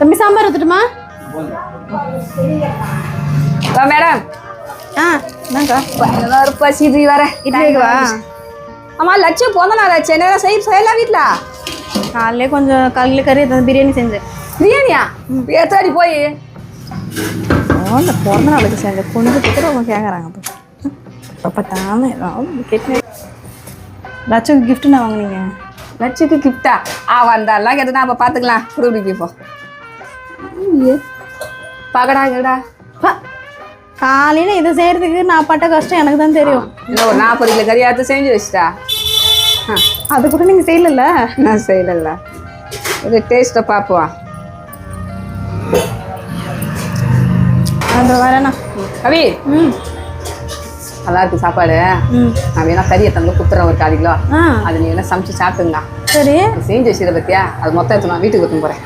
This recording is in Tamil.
தம்பி சாம்பார் வா மேடம். ஆ என்னக்கா ஒரு பசிது வர. இட்லி வைக்கவா? ஆமா லட்சம் ஆச்சு. என்ன செய்ய செய்யலாம் வீட்ல? காலையிலே கொஞ்சம் காலையில் கறி பிரியாணி செஞ்சேன். பிரியாணியா? ஏத்தாடி போய். அந்த பிறந்த நாளுக்கு செஞ்ச பொண்ணு கிட்ட அவங்க கேட்குறாங்க இப்போ பார்த்தாம ஏதாவது கேட்டு லட்சம் gift நான் வாங்குனீங்க? லட்சுக்கு கிஃப்டா ஆ? வந்தாலாம் கேட்டு நாம பாத்துக்கலாம். குடுப்பிக்கு இப்போ பாக்கடா கேடா காலையில் இதை செய்கிறதுக்கு நான் பட்ட கஷ்டம் எனக்கு தான் தெரியும். இன்னும் ஒரு நாற்பது கிலோ கறி எடுத்து செஞ்சு வச்சுட்டா. அது கூட நீங்கள் செய்யலைல்ல? நான் செய்யல இது டேஸ்ட்டை பார்ப்போம் அந்த வரேண்ணா கவி ம். நல்லா இருக்கு சாப்பாடு. நான் வேணா கறி எத்தனை குத்துறேன் ஒரு கால் கிலோ. அது நீ வேணா சமைச்சு சாப்பிட்டுங்க சரி. செஞ்சு வச்சுத பத்தியா? அது மொத்தம் எடுத்து நான் வீட்டுக்கு எடுத்துன்னு போறேன்.